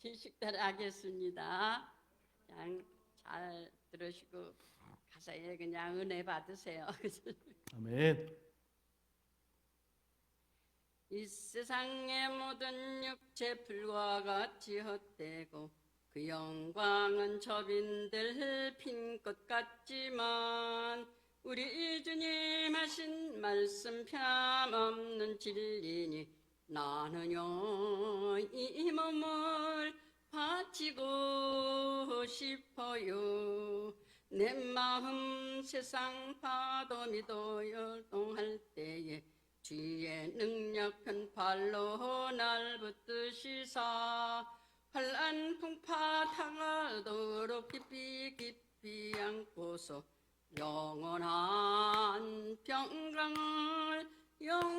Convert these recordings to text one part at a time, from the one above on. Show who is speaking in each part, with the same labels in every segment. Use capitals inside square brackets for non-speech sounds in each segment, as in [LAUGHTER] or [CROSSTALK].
Speaker 1: 지식대로 하겠습니다. 그냥 잘 들으시고 가사에 그냥 은혜 받으세요. [LAUGHS]
Speaker 2: 아멘.
Speaker 1: 이 세상의 모든 육체 불과 같이 헛되고 그 영광은 저빈들 핀 것 같지만 우리 주님 하신 말씀 편 없는 진리니 나는요 이 몸을 바치고 싶어요. 내 마음 세상 파도 미도 열동할 때에 주의 능력한 발로 날 붙드시사. 환란 풍파 당하도록 깊이 깊이 안고서 영원한 평강을 영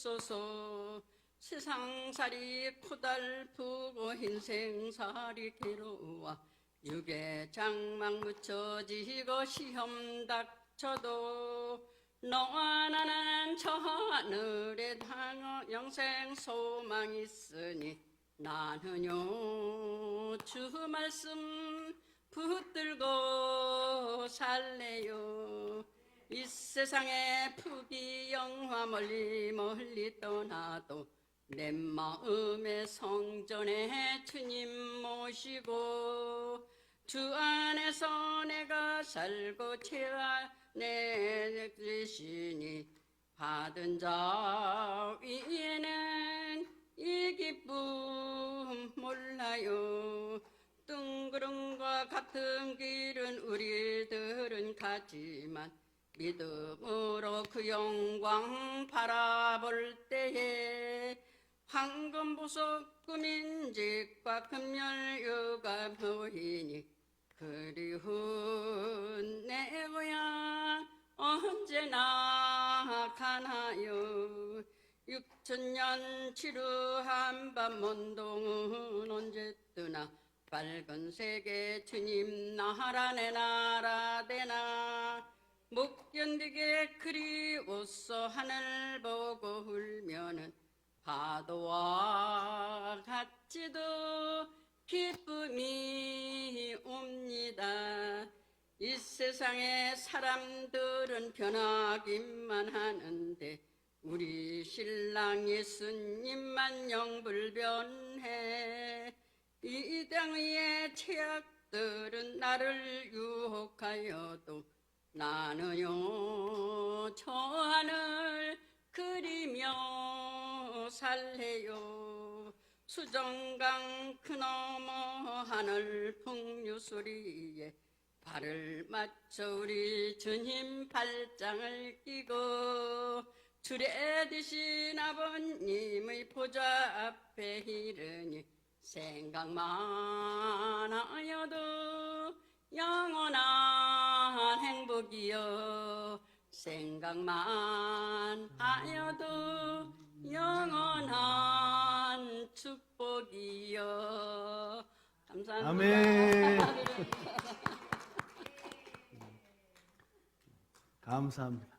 Speaker 1: 줍소서 세상살이 고달프고 인생살이 괴로워 육에 장막 묻혀지고 시험 닥쳐도 너와 나는 저 하늘에 당어 영생 소망 있으니 나는요 주 말씀 붙들고 살래요 이 세상의 푸기 영화 멀리 멀리 떠나도 내 마음의 성전에 주님 모시고 주 안에서 내가 살고 채안내 주시니 받은 자 위에는 이 기쁨 몰라요. 뜬구름과 같은 길은 우리들은 가지만 믿음으로 그 영광 바라볼 때에 황금 보석 금인직과 금열유가 보이니 그리운 내 고향 언제나 가나요? 육천년 지루한 밤 먼동은 언제 뜨나 빨간색의 주님 나라 내 나라 되나 못 견디게 그리워서 하늘 보고 울면은 파도와 같이도 기쁨이 옵니다. 이 세상의 사람들은 변하기만 하는데 우리 신랑 예수님만 영불변해 이땅 위의 죄악들은 나를 유혹하여도 나는요 저 하늘 그리며 살래요. 수정강 그 너머 하늘 풍류 소리에 발을 맞춰 우리 주님 발장을 끼고 주례 드신 아버님의 보좌 앞에 이르니 생각만 하여 생각만 하여도 영원한 축복이여 감사합니다.
Speaker 2: 아멘. [LAUGHS] 감사합니다.